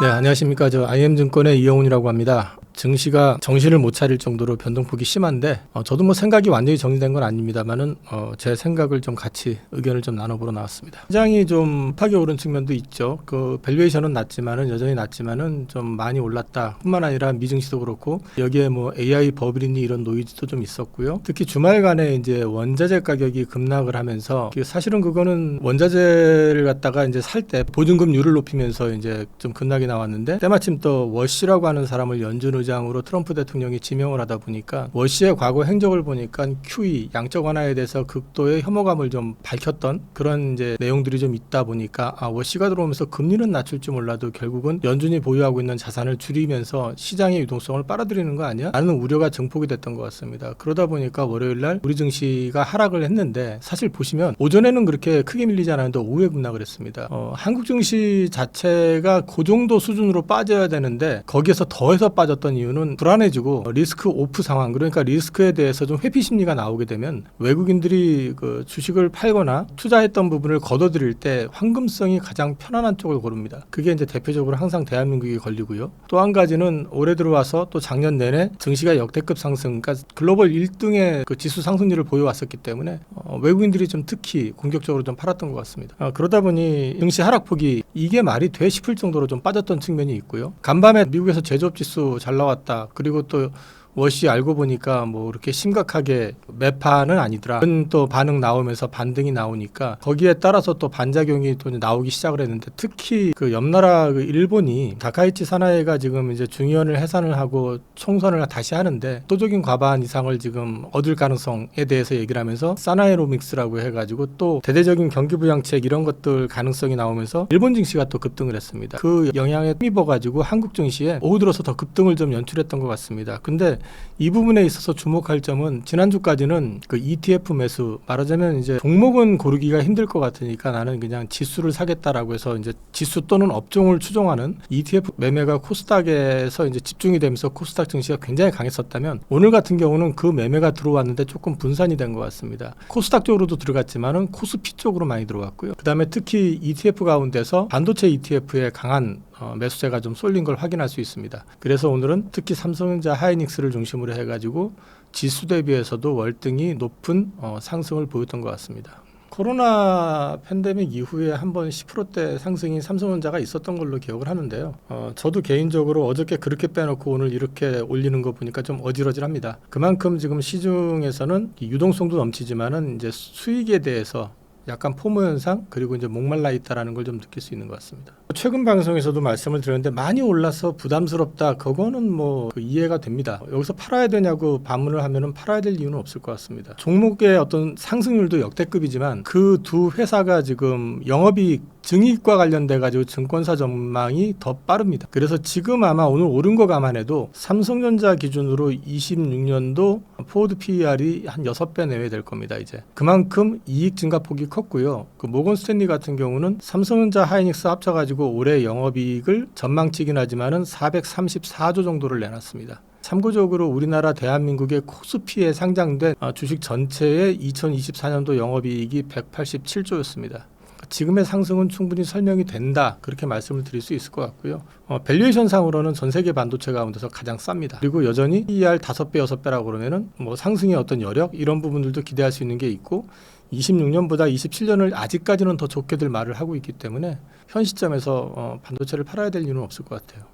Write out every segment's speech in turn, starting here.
네, 안녕하십니까. 저 IM증권의 이영훈이라고 합니다. 증시가 정신을 못 차릴 정도로 변동폭이 심한데 어, 저도 뭐 생각이 완전히 정리된 건 아닙니다만은 어, 제 생각을 좀 같이 의견을 좀 나눠보러 나왔습니다. 시장이 좀 파기 오른 측면도 있죠. 그 밸류에이션은 낮지만은 여전히 낮지만은 좀 많이 올랐다. 뿐만 아니라 미증시도 그렇고 여기에 뭐 AI 버블이니 이런 노이즈도 좀 있었고요. 특히 주말간에 이제 원자재 가격이 급락을 하면서 그 사실은 그거는 원자재를 갖다가 이제 살 때 보증금률을 높이면서 이제 좀 급락이 나왔는데 때마침 또 워시라고 하는 사람을 연준 의장 으로 트럼프 대통령이 지명을 하다 보니까 워시의 과거 행적을 보니까 QE 양적 완화에 대해서 극도의 혐오감을 좀 밝혔던 그런 이제 내용들이 좀 있다 보니까 아 워시가 들어오면서 금리는 낮출 줄 몰라도 결국은 연준이 보유하고 있는 자산을 줄이면서 시장의 유동성을 빨아들이는 거 아니야? 라는 우려가 증폭이 됐던 것 같습니다. 그러다 보니까 월요일 날 우리 증시가 하락을 했는데 사실 보시면 오전에는 그렇게 크게 밀리지 않았는데 오후에 급락을 했습니다. 어, 한국 증시 자체가 그 정도 수준으로 빠져야 되는데 거기에서 더해서 빠졌던 이유는 불안해지고 리스크 오프 상황 그러니까 리스크에 대해서 좀 회피 심리가 나오게 되면 외국인들이 그 주식을 팔거나 투자했던 부분을 걷어들일 때 황금성이 가장 편안한 쪽을 고릅니다. 그게 이제 대표적으로 항상 대한민국이 걸리고요. 또 한 가지는 올해 들어와서 또 작년 내내 증시가 역대급 상승, 그러니까 글로벌 1등의 그 지수 상승률을 보여왔었기 때문에 어, 외국인들이 좀 특히 공격적으로 좀 팔았던 것 같습니다. 어, 그러다 보니 증시 하락폭이 이게 말이 돼 싶을 정도로 좀 빠졌던 측면이 있고요. 간밤에 미국에서 제조업 지수 잘 나 왔다. 그리고 또 워시 알고 보니까 뭐 이렇게 심각하게 매파는 아니더라. 그런 또 반응 나오면서 반등이 나오니까 거기에 따라서 또 반작용이 또 나오기 시작을 했는데 특히 그 옆나라 그 일본이 다카이치 사나이가 지금 이제 중의원을 해산을 하고 총선을 다시 하는데 도적인 과반 이상을 지금 얻을 가능성에 대해서 얘기를 하면서 사나이로믹스라고 해가지고 또 대대적인 경기 부양책 이런 것들 가능성이 나오면서 일본 증시가 또 급등을 했습니다. 그 영향에 힘입어가지고 한국 증시에 오후 들어서 더 급등을 좀 연출했던 것 같습니다. 근데 이 부분에 있어서 주목할 점은 지난주까지는 그 ETF 매수 말하자면 이제 종목은 고르기가 힘들 것 같으니까 나는 그냥 지수를 사겠다라고 해서 이제 지수 또는 업종을 추종하는 ETF 매매가 코스닥에서 이제 집중이 되면서 코스닥 증시가 굉장히 강했었다면 오늘 같은 경우는 그 매매가 들어왔는데 조금 분산이 된 것 같습니다. 코스닥 쪽으로도 들어갔지만은 코스피 쪽으로 많이 들어왔고요. 그다음에 특히 ETF 가운데서 반도체 ETF의 강한 어, 매수세가 좀 쏠린 걸 확인할 수 있습니다. 그래서 오늘은 특히 삼성전자 하이닉스를 중심으로 해가지고 지수 대비해서도 월등히 높은 어, 상승을 보였던 것 같습니다. 코로나 팬데믹 이후에 한 번 10%대 상승이 삼성전자가 있었던 걸로 기억을 하는데요. 어, 저도 개인적으로 어저께 그렇게 빼놓고 오늘 이렇게 올리는 거 보니까 좀 어질어질합니다. 그만큼 지금 시중에서는 이 유동성도 넘치지만은 이제 수익에 대해서 약간 포모 현상 그리고 이제 목말라 있다라는 걸 좀 느낄 수 있는 것 같습니다. 최근 방송에서도 말씀을 드렸는데 많이 올라서 부담스럽다. 그거는 뭐 그 이해가 됩니다. 여기서 팔아야 되냐고 반문을 하면은 팔아야 될 이유는 없을 것 같습니다. 종목의 어떤 상승률도 역대급이지만 그 두 회사가 지금 영업이익 증이익과 관련돼 가지고 증권사 전망이 더 빠릅니다. 그래서 지금 아마 오늘 오른 거 감안해도 삼성전자 기준으로 26년도 포워드 PER이 한 6배 내외 될 겁니다. 이제 그만큼 이익 증가 폭이 컸고요. 그 모건 스탠리 같은 경우는 삼성전자 하이닉스 합쳐 가지고 올해 영업이익을 전망치긴 하지만은 434조 정도를 내놨습니다. 참고적으로 우리나라 대한민국의 코스피에 상장된 아, 주식 전체의 2024년도 영업이익이 187조였습니다. 지금의 상승은 충분히 설명이 된다 그렇게 말씀을 드릴 수 있을 것 같고요. 어, 밸류에이션 상으로는 전 세계 반도체 가운데서 가장 쌉니다. 그리고 여전히 PER 5배 6배라고 그러면은 뭐 상승의 어떤 여력 이런 부분들도 기대할 수 있는 게 있고 26년보다 27년을 아직까지는 더 좋게들 말을 하고 있기 때문에 현 시점에서 어, 반도체를 팔아야 될 이유는 없을 것 같아요.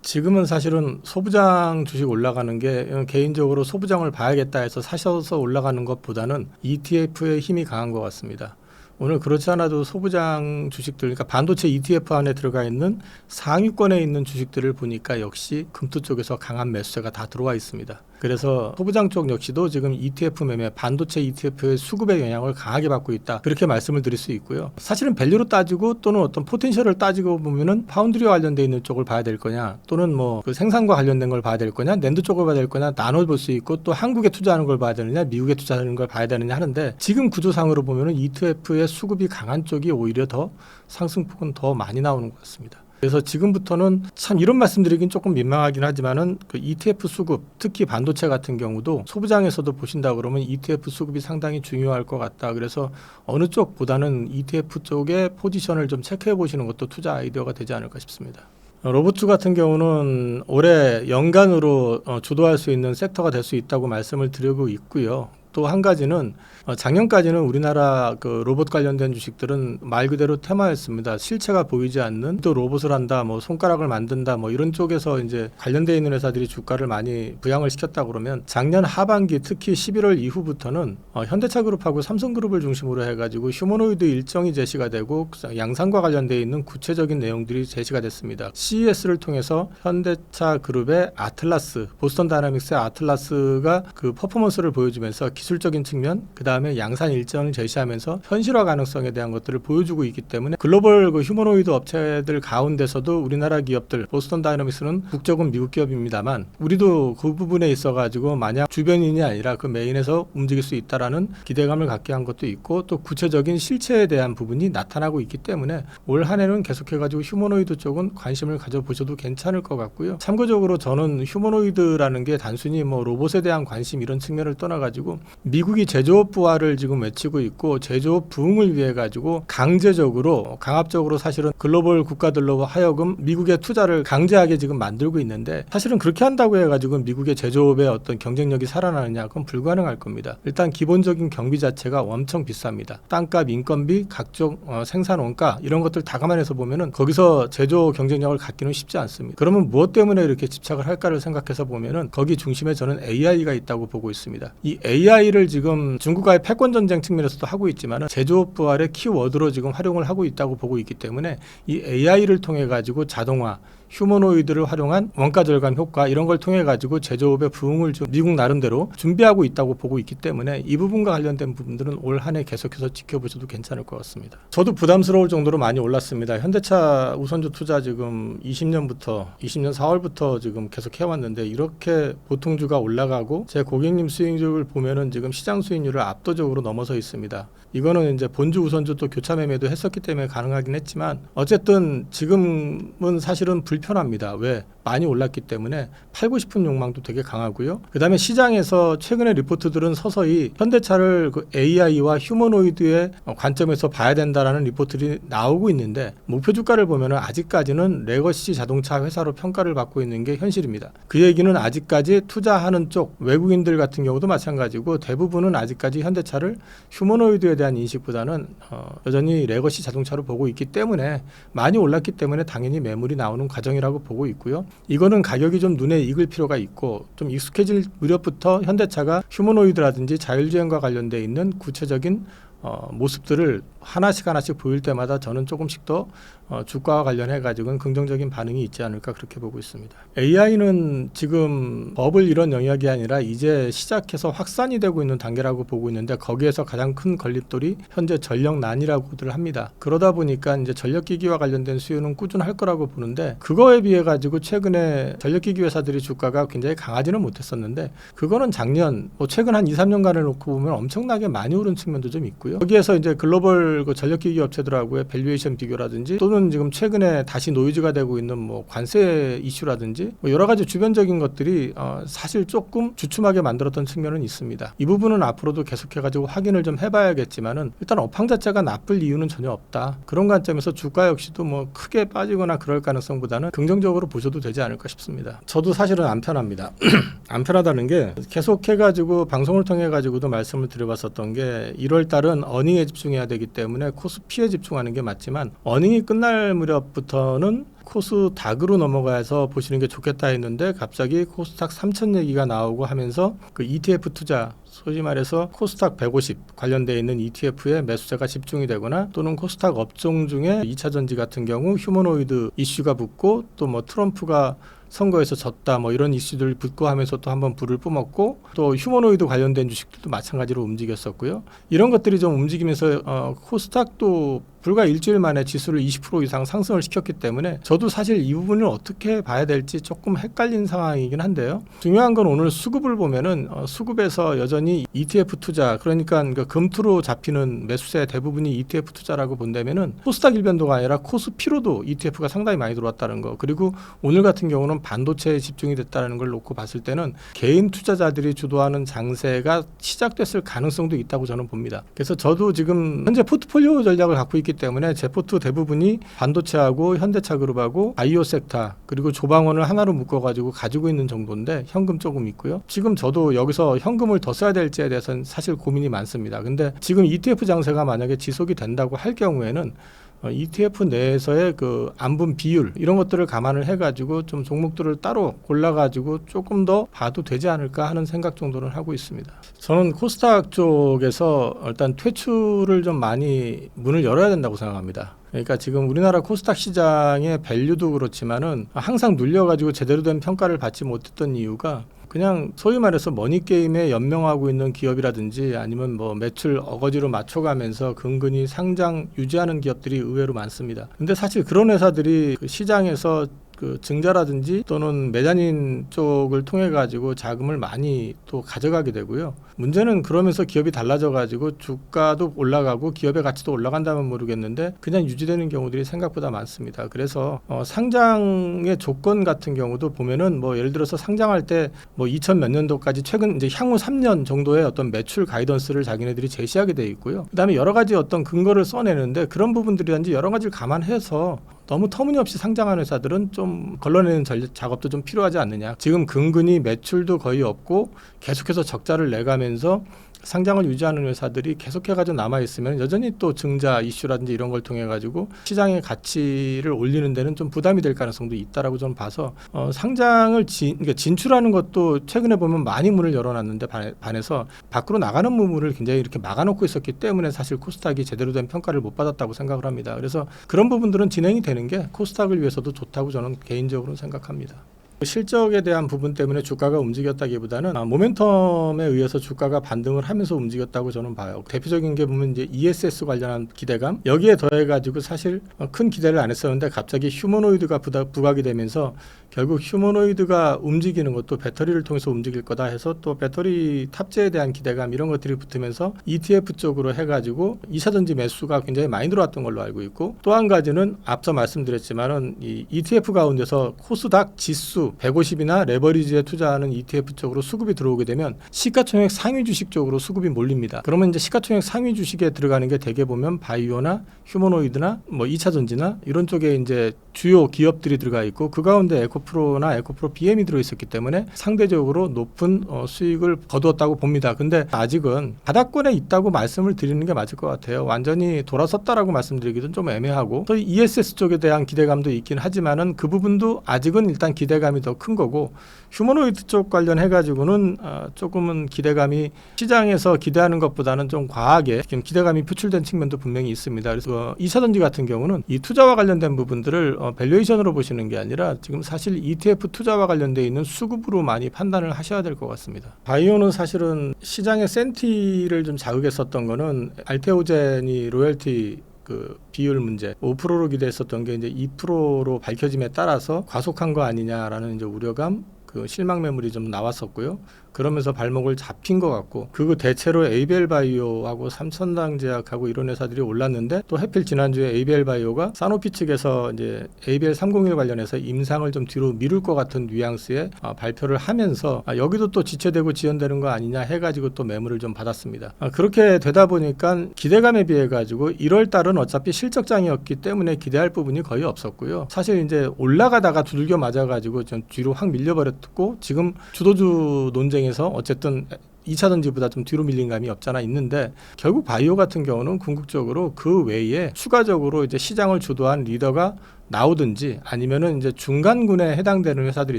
지금은 사실은 소부장 주식 올라가는 게 어, 개인적으로 소부장을 봐야겠다 해서 사셔서 올라가는 것보다는 ETF의 힘이 강한 것 같습니다. 오늘 그렇지 않아도 소부장 주식들, 그러니까 반도체 ETF 안에 들어가 있는 상위권에 있는 주식들을 보니까 역시 금투 쪽에서 강한 매수세가 다 들어와 있습니다. 그래서 소부장 쪽 역시도 지금 ETF 매매, 반도체 ETF의 수급의 영향을 강하게 받고 있다. 그렇게 말씀을 드릴 수 있고요. 사실은 밸류로 따지고 또는 어떤 포텐셜을 따지고 보면은 파운드리와 관련돼 있는 쪽을 봐야 될 거냐, 또는 뭐 그 생산과 관련된 걸 봐야 될 거냐, 낸드 쪽을 봐야 될 거냐 나눠 볼 수 있고 또 한국에 투자하는 걸 봐야 되느냐, 미국에 투자하는 걸 봐야 되느냐 하는데 지금 구조상으로 보면은 ETF의 수급이 강한 쪽이 오히려 더 상승폭은 더 많이 나오는 것 같습니다. 그래서 지금부터는 참 이런 말씀드리긴 조금 민망하긴 하지만은 그 ETF 수급, 특히 반도체 같은 경우도 소부장에서도 보신다 그러면 ETF 수급이 상당히 중요할 것 같다. 그래서 어느 쪽보다는 ETF 쪽의 포지션을 좀 체크해 보시는 것도 투자 아이디어가 되지 않을까 싶습니다. 어, 로봇 같은 경우는 올해 연간으로 어, 주도할 수 있는 섹터가 될 수 있다고 말씀을 드리고 있고요. 또 한 가지는 어, 작년까지는 우리나라 그 로봇 관련된 주식들은 말 그대로 테마였습니다. 실체가 보이지 않는 또 로봇을 한다, 뭐 손가락을 만든다, 뭐 이런 쪽에서 이제 관련돼 있는 회사들이 주가를 많이 부양을 시켰다 그러면 작년 하반기 특히 11월 이후부터는 어, 현대차 그룹하고 삼성그룹을 중심으로 해가지고 휴머노이드 일정이 제시가 되고 양산과 관련돼 있는 구체적인 내용들이 제시가 됐습니다. CES를 통해서 현대차 그룹의 아틀라스, 보스턴 다이나믹스의 아틀라스가 그 퍼포먼스를 보여주면서 기술적인 측면, 그 다음 에 양산 일정을 제시하면서 현실화 가능성에 대한 것들을 보여주고 있기 때문에 글로벌 그 휴머노이드 업체들 가운데서도 우리나라 기업들, 보스턴 다이나믹스는 국적은 미국 기업입니다만 우리도 그 부분에 있어 가지고 만약 주변인이 아니라 그 메인에서 움직일 수 있다라는 기대감을 갖게 한 것도 있고 또 구체적인 실체에 대한 부분이 나타나고 있기 때문에 올 한 해는 계속해 가지고 휴머노이드 쪽은 관심을 가져보셔도 괜찮을 것 같고요. 참고적으로 저는 휴머노이드라는 게 단순히 뭐 로봇에 대한 관심 이런 측면을 떠나 가지고 미국이 제조업 부 활을 지금 외치고 있고 제조업 부흥을 위해 가지고 강제적으로 강압적으로 사실은 글로벌 국가들로 하여금 미국의 투자를 강제하게 지금 만들고 있는데 사실은 그렇게 한다고 해 가지고 미국의 제조업의 어떤 경쟁력이 살아나느냐 그건 불가능할 겁니다. 일단 기본적인 경비 자체가 엄청 비쌉니다. 땅값, 인건비, 각종 어, 생산 원가 이런 것들 다 감안해서 보면은 거기서 제조 경쟁력을 갖기는 쉽지 않습니다. 그러면 무엇 때문에 이렇게 집착을 할까를 생각해서 보면은 거기 중심에 저는 AI가 있다고 보고 있습니다. 이 AI를 지금 중국과 의 패권 전쟁 측면에서도 하고 있지만은 제조업 부활의 키워드로 지금 활용을 하고 있다고 보고 있기 때문에 이 AI를 통해 가지고 자동화 휴머노이드를 활용한 원가 절감 효과 이런 걸 통해 가지고 제조업의 부흥을 좀 미국 나름대로 준비하고 있다고 보고 있기 때문에 이 부분과 관련된 부분들은 올 한 해 계속해서 지켜보셔도 괜찮을 것 같습니다. 저도 부담스러울 정도로 많이 올랐습니다. 현대차 우선주 투자 지금 20년부터 20년 4월부터 지금 계속 해왔는데 이렇게 보통주가 올라가고 제 고객님 수익률을 보면은 지금 시장 수익률을 압도적으로 넘어서 있습니다. 이거는 이제 본주 우선주 또 교차 매매도 했었기 때문에 가능하긴 했지만 어쨌든 지금은 사실은 불 편합니다. 왜? 많이 올랐기 때문에 팔고 싶은 욕망도 되게 강하고요. 그다음에 시장에서 최근의 리포트들은 서서히 현대차를 그 AI와 휴머노이드의 관점에서 봐야 된다라는 리포트들이 나오고 있는데 목표 주가를 보면은 아직까지는 레거시 자동차 회사로 평가를 받고 있는 게 현실입니다. 그 얘기는 아직까지 투자하는 쪽 외국인들 같은 경우도 마찬가지고 대부분은 아직까지 현대차를 휴머노이드에 대한 인식보다는 어, 여전히 레거시 자동차로 보고 있기 때문에 많이 올랐기 때문에 당연히 매물이 나오는 과정이라고 보고 있고요. 이거는 가격이 좀 눈에 익을 필요가 있고 좀 익숙해질 무렵부터 현대차가 휴머노이드라든지 자율주행과 관련돼 있는 구체적인 어, 모습들을 하나씩 하나씩 보일 때마다 저는 조금씩 더 어, 주가와 관련해 가지고는 긍정적인 반응이 있지 않을까 그렇게 보고 있습니다. AI는 지금 버블 이런 영역이 아니라 이제 시작해서 확산이 되고 있는 단계라고 보고 있는데 거기에서 가장 큰 걸림돌이 현재 전력난이라고들 합니다. 그러다 보니까 이제 전력기기와 관련된 수요는 꾸준할 거라고 보는데 그거에 비해 가지고 최근에 전력기기 회사들이 주가가 굉장히 강하지는 못했었는데 그거는 작년 뭐 최근 한 2, 3년간을 놓고 보면 엄청나게 많이 오른 측면도 좀 있고요. 여기에서 이제 글로벌 그 전력기기 업체들하고의 밸류에이션 비교라든지 또는 지금 최근에 다시 노이즈가 되고 있는 뭐 관세 이슈라든지 뭐 여러 가지 주변적인 것들이 어 사실 조금 주춤하게 만들었던 측면은 있습니다. 이 부분은 앞으로도 계속해가지고 확인을 좀 해봐야겠지만은 일단 업황 자체가 나쁠 이유는 전혀 없다. 그런 관점에서 주가 역시도 뭐 크게 빠지거나 그럴 가능성보다는 긍정적으로 보셔도 되지 않을까 싶습니다. 저도 사실은 안 편합니다. 안 편하다는 게 계속해가지고 방송을 통해가지고도 말씀을 드려봤었던 게 1월 달은 어닝에 집중해야 되기 때문에 코스피에 집중하는 게 맞지만 어닝이 끝날 무렵부터는 코스닥으로 넘어가서 보시는 게 좋겠다 했는데 갑자기 코스닥 3천 얘기가 나오고 하면서 그 ETF 투자 소위 말해서 코스닥 150 관련돼 있는 ETF에 매수자가 집중이 되거나 또는 코스닥 업종 중에 2차 전지 같은 경우 휴머노이드 이슈가 붙고 또 뭐 트럼프가 선거에서 졌다 뭐 이런 이슈들 붙고 하면서 또 한번 불을 뿜었고 또 휴머노이드 관련된 주식들도 마찬가지로 움직였었고요. 이런 것들이 좀 움직이면서 어, 코스닥도 불과 일주일 만에 지수를 20% 이상 상승을 시켰기 때문에 저도 사실 이 부분을 어떻게 봐야 될지 조금 헷갈린 상황이긴 한데요. 중요한 건 오늘 수급을 보면은 어, 수급에서 여전히 ETF 투자 그러니까 그 금투로 잡히는 매수세 대부분이 ETF 투자라고 본다면은 코스닥 일변도가 아니라 코스피로도 ETF가 상당히 많이 들어왔다는 거 그리고 오늘 같은 경우는 반도체에 집중이 됐다는 걸 놓고 봤을 때는 개인 투자자들이 주도하는 장세가 시작됐을 가능성도 있다고 저는 봅니다. 그래서 저도 지금 현재 포트폴리오 전략을 갖고 있기 때문에 제포트 대부분이 반도체하고 현대차 그룹하고 바이오 섹터 그리고 조방원을 하나로 묶어가지고 가지고 있는 정도인데 현금 조금 있고요. 지금 저도 여기서 현금을 더 써야 될지에 대해서는 사실 고민이 많습니다. 근데 지금 ETF 장세가 만약에 지속이 된다고 할 경우에는 어, ETF 내에서의 그 안분 비율 이런 것들을 감안을 해가지고 좀 종목들을 따로 골라가지고 조금 더 봐도 되지 않을까 하는 생각 정도는 하고 있습니다. 저는 코스닥 쪽에서 일단 퇴출을 좀 많이 문을 열어야 된다고 생각합니다. 그러니까 지금 우리나라 코스닥 시장의 밸류도 그렇지만은 항상 눌려가지고 제대로 된 평가를 받지 못했던 이유가 그냥 소위 말해서 머니 게임에 연명하고 있는 기업이라든지 아니면 뭐 매출 어거지로 맞춰가면서 근근히 상장 유지하는 기업들이 의외로 많습니다. 근데 사실 그런 회사들이 그 시장에서 그 증자라든지 또는 매장인 쪽을 통해 가지고 자금을 많이 또 가져가게 되고요. 문제는 그러면서 기업이 달라져 가지고 주가도 올라가고 기업의 가치도 올라간다면 모르겠는데 그냥 유지되는 경우들이 생각보다 많습니다. 그래서 어, 상장의 조건 같은 경우도 보면은 뭐 예를 들어서 상장할 때 뭐 2000 몇 년도까지 최근 이제 향후 3년 정도의 어떤 매출 가이던스를 자기네들이 제시하게 돼 있고요. 그다음에 여러 가지 어떤 근거를 써내는데 그런 부분들이란지 여러 가지를 감안해서 너무 터무니없이 상장한 회사들은 좀 걸러내는 전 작업도 좀 필요하지 않느냐. 지금 근근히 매출도 거의 없고 계속해서 적자를 내가 면서 상장을 유지하는 회사들이 계속해가지고 남아 있으면 여전히 또 증자 이슈라든지 이런 걸 통해 가지고 시장의 가치를 올리는 데는 좀 부담이 될 가능성도 있다라고 저는 봐서 어, 상장을 진, 그러니까 진출하는 것도 최근에 보면 많이 문을 열어놨는데 반- 반해서 밖으로 나가는 부분을 굉장히 이렇게 막아놓고 있었기 때문에 사실 코스닥이 제대로 된 평가를 못 받았다고 생각을 합니다. 그래서 그런 부분들은 진행이 되는 게 코스닥을 위해서도 좋다고 저는 개인적으로 생각합니다. 실적에 대한 부분 때문에 주가가 움직였다기보다는 아, 모멘텀에 의해서 주가가 반등을 하면서 움직였다고 저는 봐요. 대표적인 게 보면 이제 ESS 관련한 기대감 여기에 더해가지고 사실 어, 큰 기대를 안 했었는데 갑자기 휴머노이드가 부각이 되면서 결국 휴머노이드가 움직이는 것도 배터리를 통해서 움직일 거다 해서 또 배터리 탑재에 대한 기대감 이런 것들이 붙으면서 ETF 쪽으로 해가지고 2차 전지 매수가 굉장히 많이 들어왔던 걸로 알고 있고 또 한 가지는 앞서 말씀드렸지만은 이 ETF 가운데서 코스닥 지수 150이나 레버리지에 투자하는 ETF 쪽으로 수급이 들어오게 되면 시가총액 상위 주식 쪽으로 수급이 몰립니다. 그러면 이제 시가총액 상위 주식에 들어가는 게 대개 보면 바이오나 휴머노이드나 뭐 2차 전지나 이런 쪽에 이제 주요 기업들이 들어가 있고 그 가운데 에코프로나 에코프로 BM이 들어 있었기 때문에 상대적으로 높은 어, 수익을 거두었다고 봅니다. 근데 아직은 바닥권에 있다고 말씀을 드리는 게 맞을 것 같아요. 완전히 돌아섰다라고 말씀드리기는 좀 애매하고 또 ESS 쪽에 대한 기대감도 있긴 하지만은 그 부분도 아직은 일단 기대감이 더 큰 거고 휴머노이드 쪽 관련해 가지고는 어, 조금은 기대감이 시장에서 기대하는 것보다는 좀 과하게 지금 기대감이 표출된 측면도 분명히 있습니다. 그래서 이차전지 같은 경우는 이 투자와 관련된 부분들을 어, 밸류에이션으로 보시는 게 아니라 지금 사실 ETF 투자와 관련돼 있는 수급으로 많이 판단을 하셔야 될 것 같습니다. 바이오는 사실은 시장의 센티를 좀 자극했었던 거는 알테오젠이 로열티 그 비율 문제. 5%로 기대했었던 게 이제 2%로 밝혀짐에 따라서 과속한 거 아니냐라는 이제 우려감 그 실망 매물이 좀 나왔었고요. 그러면서 발목을 잡힌 것 같고 그거 대체로 에이벨 바이오하고 삼천당 제약하고 이런 회사들이 올랐는데 또 해필 지난주에 에이벨 바이오가 사노피 측에서 이제 에이벨 301 관련해서 임상을 좀 뒤로 미룰 것 같은 뉘앙스의 아, 발표를 하면서 아, 여기도 또 지체되고 지연되는 거 아니냐 해가지고 또 매물을 좀 받았습니다. 아, 그렇게 되다 보니까 기대감에 비해 가지고 1월 달은 어차피 실적장이었기 때문에 기대할 부분이 거의 없었고요. 사실 이제 올라가다가 두들겨 맞아가지고 좀 뒤로 확 밀려버렸 고 지금 주도주 논쟁에서 어쨌든 2차 전지보다 좀 뒤로 밀린 감이 없잖아 있는데 결국 바이오 같은 경우는 궁극적으로 그 외에 추가적으로 이제 시장을 주도한 리더가 나오든지 아니면은 이제 중간군에 해당되는 회사들이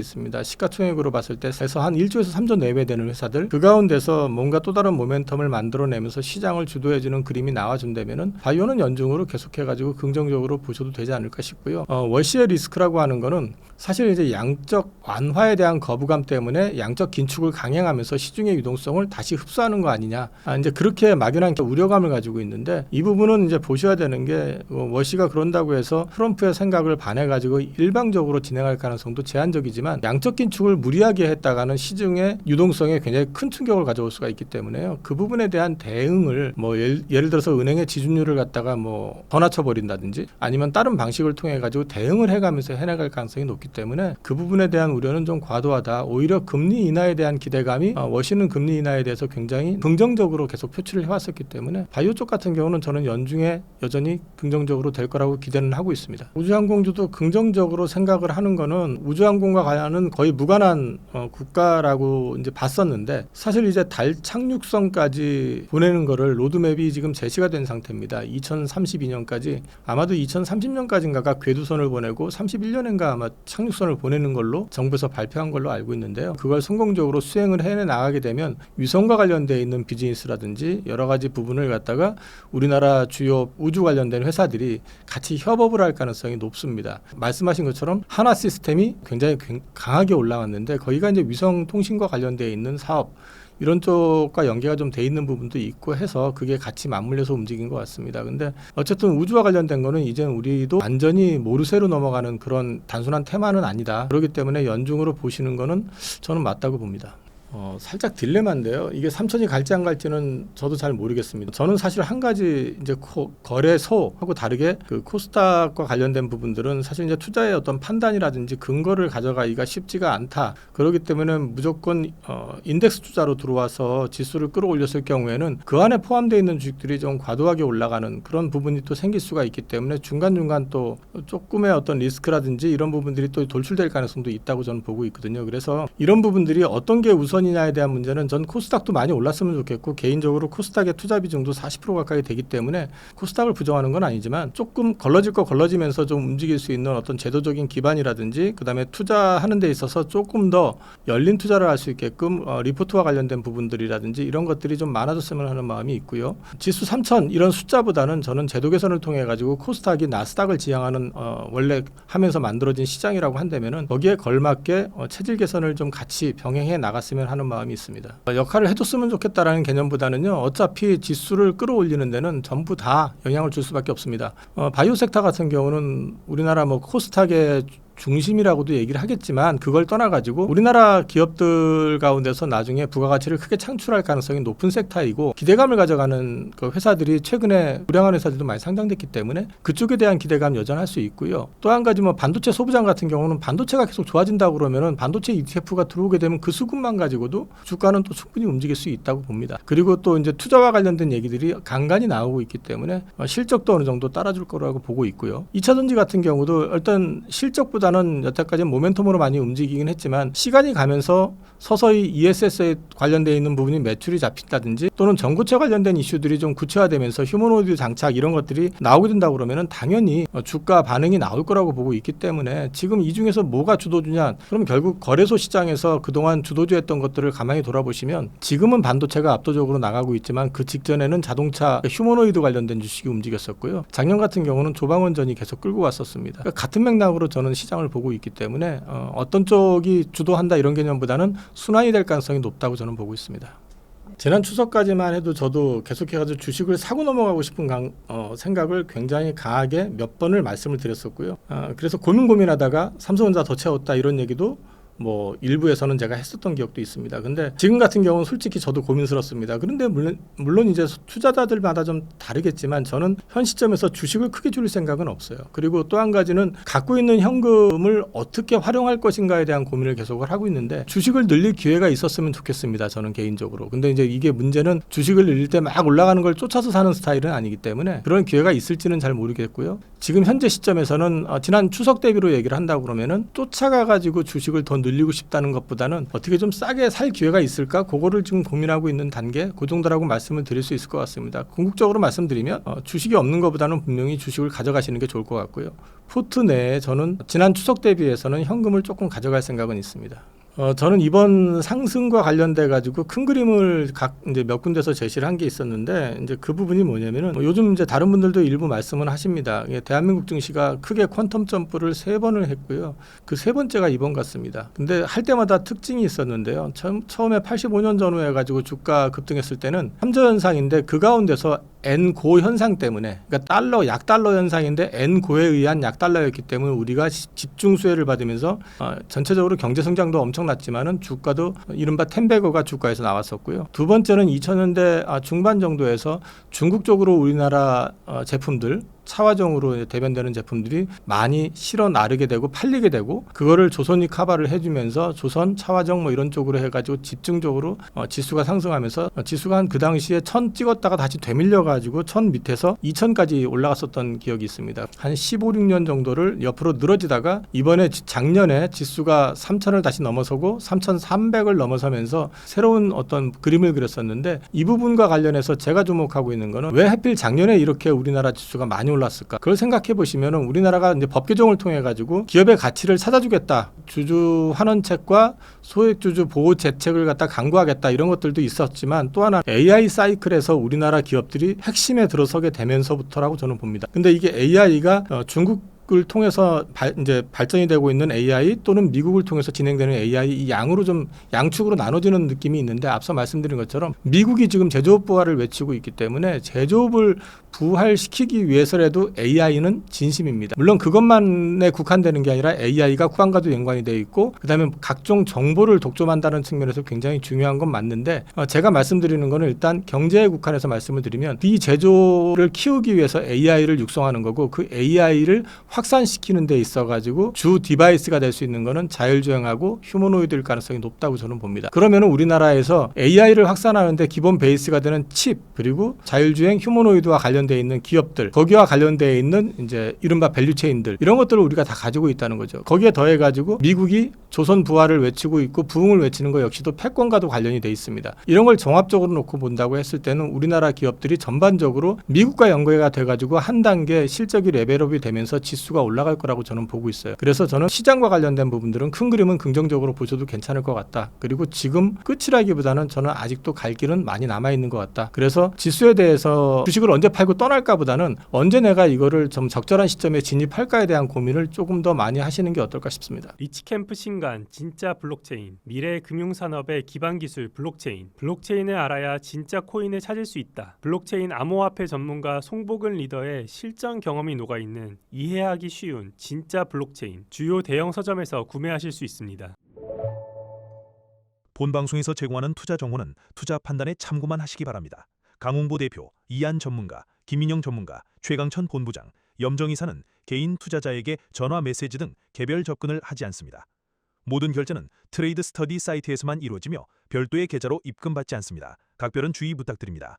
있습니다. 시가총액으로 봤을 때 해서 한 1조에서 3조 내외 되는 회사들 그 가운데서 뭔가 또 다른 모멘텀을 만들어내면서 시장을 주도해주는 그림이 나와준다면은 바이오는 연중으로 계속해가지고 긍정적으로 보셔도 되지 않을까 싶고요. 어, 월시의 리스크라고 하는 거는 사실 이제 양적 완화에 대한 거부감 때문에 양적 긴축을 강행하면서 시중의 유동성을 다시 흡수하는 거 아니냐. 아, 이제 그렇게 막연한 우려감을 가지고 있는데 이 부분은 이제 보셔야 되는 게 어, 워시가 그런다고 해서 트럼프의 생각을 반해 가지고 일방적으로 진행할 가능성도 제한적이지만 양적 긴축을 무리하게 했다가는 시중의 유동성에 굉장히 큰 충격을 가져올 수가 있기 때문에요. 그 부분에 대한 대응을 뭐 예를, 예를 들어서 은행의 지준율을 갖다가 뭐더 낮춰버린다든지 아니면 다른 방식을 통해 가지고 대응을 해가면서 해나갈 가능성이 높기 때문에 그 부분에 대한 우려는 좀 과도하다. 오히려 금리 인하에 대한 기대감이 어, 워시는 금리 인하 인하에 대해서 굉장히 긍정적으로 계속 표출을 해왔었기 때문에 바이오 쪽 같은 경우는 저는 연중에 여전히 긍정적으로 될 거라고 기대는 하고 있습니다. 우주항공주도 긍정적으로 생각을 하는 거는 우주항공과 관련은 거의 무관한 어, 국가라고 이제 봤었는데 사실 이제 달 착륙선까지 보내는 거를 로드맵이 지금 제시가 된 상태입니다. 2032년까지 아마도 2030년까지인가가 궤도선을 보내고 31년인가 아마 착륙선을 보내는 걸로 정부에서 발표한 걸로 알고 있는데요. 그걸 성공적으로 수행을 해 나가게 되면 위성과 관련돼 있는 비즈니스라든지 여러 가지 부분을 갖다가 우리나라 주요 우주 관련된 회사들이 같이 협업을 할 가능성이 높습니다. 말씀하신 것처럼 하나 시스템이 굉장히 굉- 강하게 올라왔는데 거기가 이제 위성 통신과 관련돼 있는 사업 이런 쪽과 연계가 좀 돼 있는 부분도 있고 해서 그게 같이 맞물려서 움직인 것 같습니다. 근데 어쨌든 우주와 관련된 거는 이제는 우리도 완전히 모르쇠로 넘어가는 그런 단순한 테마는 아니다. 그렇기 때문에 연중으로 보시는 거는 저는 맞다고 봅니다. 어, 살짝 딜레마인데요. 이게 삼천이 갈지 안 갈지는 저도 잘 모르겠습니다. 저는 사실 한 가지 이제 코, 거래소하고 다르게 그 코스닥과 관련된 부분들은 사실 이제 투자의 어떤 판단이라든지 근거를 가져가기가 쉽지가 않다. 그렇기 때문에 무조건 어, 인덱스 투자로 들어와서 지수를 끌어올렸을 경우에는 그 안에 포함되어 있는 주식들이 좀 과도하게 올라가는 그런 부분이 또 생길 수가 있기 때문에 중간 중간 또 조금의 어떤 리스크라든지 이런 부분들이 또 돌출될 가능성도 있다고 저는 보고 있거든요. 그래서 이런 부분들이 어떤 게 우선 이냐에 대한 문제는 전 코스닥도 많이 올랐으면 좋겠고 개인적으로 코스닥의 투자 비중도 40% 가까이 되기 때문에 코스닥을 부정하는 건 아니지만 조금 걸러질 거 걸러지면서 좀 움직일 수 있는 어떤 제도적인 기반이라든지 그다음에 투자하는 데 있어서 조금 더 열린 투자를 할 수 있게끔 어, 리포트와 관련된 부분들이라든지 이런 것들이 좀 많아졌으면 하는 마음이 있고요. 지수 3천 이런 숫자보다는 저는 제도 개선을 통해 가지고 코스닥이 나스닥을 지향하는 어, 원래 하면서 만들어진 시장이라고 한다면은 거기에 걸맞게 어, 체질 개선을 좀 같이 병행해 나갔으면 하는 마음이 있습니다. 어, 역할을 해줬으면 좋겠다라는 개념보다는요. 어차피 지수를 끌어올리는 데는 전부 다 영향을 줄 수밖에 없습니다. 어, 바이오 섹터 같은 경우는 우리나라 뭐 코스닥의 중심이라고도 얘기를 하겠지만 그걸 떠나가지고 우리나라 기업들 가운데서 나중에 부가가치를 크게 창출할 가능성이 높은 섹터이고 기대감을 가져가는 그 회사들이 최근에 우량한 회사들도 많이 상장됐기 때문에 그쪽에 대한 기대감 여전할 수 있고요. 또 한 가지 뭐 반도체 소부장 같은 경우는 반도체가 계속 좋아진다고 그러면은 반도체 ETF가 들어오게 되면 그 수급만 가지고도 주가는 또 충분히 움직일 수 있다고 봅니다. 그리고 또 이제 투자와 관련된 얘기들이 간간히 나오고 있기 때문에 어, 실적도 어느 정도 따라줄 거라고 보고 있고요. 2차 전지 같은 경우도 일단 실적보다 는 여태까지 모멘텀으로 많이 움직이긴 했지만 시간이 가면서 서서히 ESS에 관련돼 있는 부분이 매출이 잡힌다든지 또는 전고체 관련된 이슈들이 좀 구체화되면서 휴머노이드 장착 이런 것들이 나오게 된다고 그러면은 당연히 어, 주가 반응이 나올 거라고 보고 있기 때문에 지금 이 중에서 뭐가 주도주냐 그럼 결국 거래소 시장에서 그동안 주도주했던 것들을 가만히 돌아보시면 지금은 반도체가 압도적으로 나가고 있지만 그 직전에는 자동차 휴머노이드 관련된 주식이 움직였었고요. 작년 같은 경우는 조방원전이 계속 끌고 왔었습니다. 그러니까 같은 맥락으로 저는 시장 을 보고 있기 때문에 어, 어떤 쪽이 주도한다 이런 개념보다는 순환이 될 가능성이 높다고 저는 보고 있습니다. 지난 추석까지만 해도 저도 계속해가지고 주식을 사고 넘어가고 싶은 강, 어, 생각을 굉장히 강하게 몇 번을 말씀을 드렸었고요. 어, 그래서 고민 고민하다가 삼성전자 더 채웠다 이런 얘기도 뭐 일부에서는 제가 했었던 기억도 있습니다. 근데 지금 같은 경우는 솔직히 저도 고민스럽습니다. 그런데 물론 물론 이제 투자자들마다 좀 다르겠지만 저는 현 시점에서 주식을 크게 줄일 생각은 없어요. 그리고 또 한 가지는 갖고 있는 현금을 어떻게 활용할 것인가에 대한 고민을 계속을 하고 있는데 주식을 늘릴 기회가 있었으면 좋겠습니다. 저는 개인적으로. 근데 이제 이게 문제는 주식을 늘릴 때 막 올라가는 걸 쫓아서 사는 스타일은 아니기 때문에 그런 기회가 있을지는 잘 모르겠고요. 지금 현재 시점에서는 어, 지난 추석 대비로 얘기를 한다고 그러면은 쫓아가 가지고 주식을 더 늘 리고 싶다는 것보다는 어떻게 좀 싸게 살 기회가 있을까 그거를 지금 고민하고 있는 단계 그 정도라고 말씀을 드릴 수 있을 것 같습니다. 궁극적으로 말씀드리면 어, 주식이 없는 것보다는 분명히 주식을 가져가시는 게 좋을 것 같고요. 포트 내에 저는 지난 추석 대비해서는 현금을 조금 가져갈 생각은 있습니다. 어, 저는 이번 상승과 관련돼 가지고 큰 그림을 각 이제 몇 군데서 제시를 한 게 있었는데 이제 그 부분이 뭐냐면은 뭐 요즘 이제 다른 분들도 일부 말씀을 하십니다. 대한민국 증시가 크게 퀀텀 점프를 세 번을 했고요. 그 세 번째가 이번 같습니다. 근데 할 때마다 특징이 있었는데요. 처음, 처음에 85년 전후에 가지고 주가 급등했을 때는 함저 현상인데 그 가운데서 N고 현상 때문에 그러니까 달러 약달러 현상인데 N고에 의한 약달러였기 때문에 우리가 시- 집중 수혜를 받으면서 어, 전체적으로 경제 성장도 엄청났지만은 주가도 이른바 텐베거가 주가에서 나왔었고요. 두 번째는 2000년대 아, 중반 정도에서 중국 쪽으로 우리나라 어, 제품들 차화정으로 대변되는 제품들이 많이 실어 나르게 되고 팔리게 되고 그거를 조선이 커버를 해주면서 조선 차화정 뭐 이런 쪽으로 해가지고 집중적으로 어, 지수가 상승하면서 어, 지수가 한 그 당시에 천 찍었다가 다시 되밀려 가지고 천 밑에서 2천까지 올라갔었던 기억이 있습니다. 한 15, 16년 정도를 옆으로 늘어지다가 이번에 지- 작년에 지수가 3천을 다시 넘어서고 3,300을 넘어서면서 새로운 어떤 그림을 그렸었는데 이 부분과 관련해서 제가 주목하고 있는 거는 왜 하필 작년에 이렇게 우리나라 지수가 많이 올 랐을까? 그걸 생각해 보시면은 우리나라가 이제 법 개정을 통해 가지고 기업의 가치를 찾아주겠다. 주주 환원책과 소액주주 보호 대책을 갖다 강구하겠다 이런 것들도 있었지만 또 하나 AI 사이클에서 우리나라 기업들이 핵심에 들어서게 되면서부터라고 저는 봅니다. 근데 이게 AI가 어, 중국 을 통해서 발, 이제 발전이 되고 있는 AI 또는 미국을 통해서 진행되는 AI 이 양으로 좀 양축으로 나눠지는 느낌이 있는데 앞서 말씀드린 것처럼 미국이 지금 제조업 부활을 외치고 있기 때문에 제조업을 부활시키기 위해서라도 AI는 진심입니다. 물론 그것만에 국한되는 게 아니라 AI가 국방과도 연관이 돼 있고 그다음에 각종 정보를 독점한다는 측면에서 굉장히 중요한 건 맞는데 어, 제가 말씀드리는 거는 일단 경제에 국한해서 말씀을 드리면 비제조를 키우기 위해서 AI를 육성하는 거고 그 AI를 확산시키는 데 있어 가지고 주 디바이스가 될 수 있는 거는 자율주행하고 휴머노이드일 가능성이 높다고 저는 봅니다. 그러면 우리나라에서 AI를 확산하는데 기본 베이스가 되는 칩 그리고 자율주행 휴머노이드와 관련 돼 있는 기업들 거기와 관련돼 있는 이제 이른바 밸류체인들 이런 것들을 우리가 다 가지고 있다는 거죠. 거기에 더해 가지고 미국이 조선 부활을 외치고 있고 부흥을 외치는 거 역시도 패권과도 관련이 돼 있습니다. 이런 걸 종합적으로 놓고 본다고 했을 때는 우리나라 기업들이 전반적으로 미국과 연계가 돼 가지고 한 단계 실적이 레벨업이 되면서 지수가 올라갈 거라고 저는 보고 있어요. 그래서 저는 시장과 관련된 부분들은 큰 그림은 긍정적으로 보셔도 괜찮을 것 같다. 그리고 지금 끝이라기보다는 저는 아직도 갈 길은 많이 남아 있는 것 같다. 그래서 지수에 대해서 주식을 언제 팔고 떠날까 보다는 언제 내가 이거를 좀 적절한 시점에 진입할까에 대한 고민을 조금 더 많이 하시는 게 어떨까 싶습니다. 리치캠프 신간 진짜 블록체인 미래 금융산업의 기반 기술 블록체인. 블록체인을 알아야 진짜 코인을 찾을 수 있다. 블록체인 암호화폐 전문가 송복은 리더의 실전 경험이 녹아 있는 이해하기 쉬운 진짜 블록체인. 주요 대형 서점에서 구매하실 수 있습니다. 본 방송에서 제공하는 투자 정보는 투자 판단에 참고만 하시기 바랍니다. 강홍보 대표, 이한 전문가, 김인영 전문가, 최강천 본부장, 염정 이사는 개인 투자자에게 전화 메시지 등 개별 접근을 하지 않습니다. 모든 결제는 트레이드 스터디 사이트에서만 이루어지며 별도의 계좌로 입금받지 않습니다. 각별은 주의 부탁드립니다.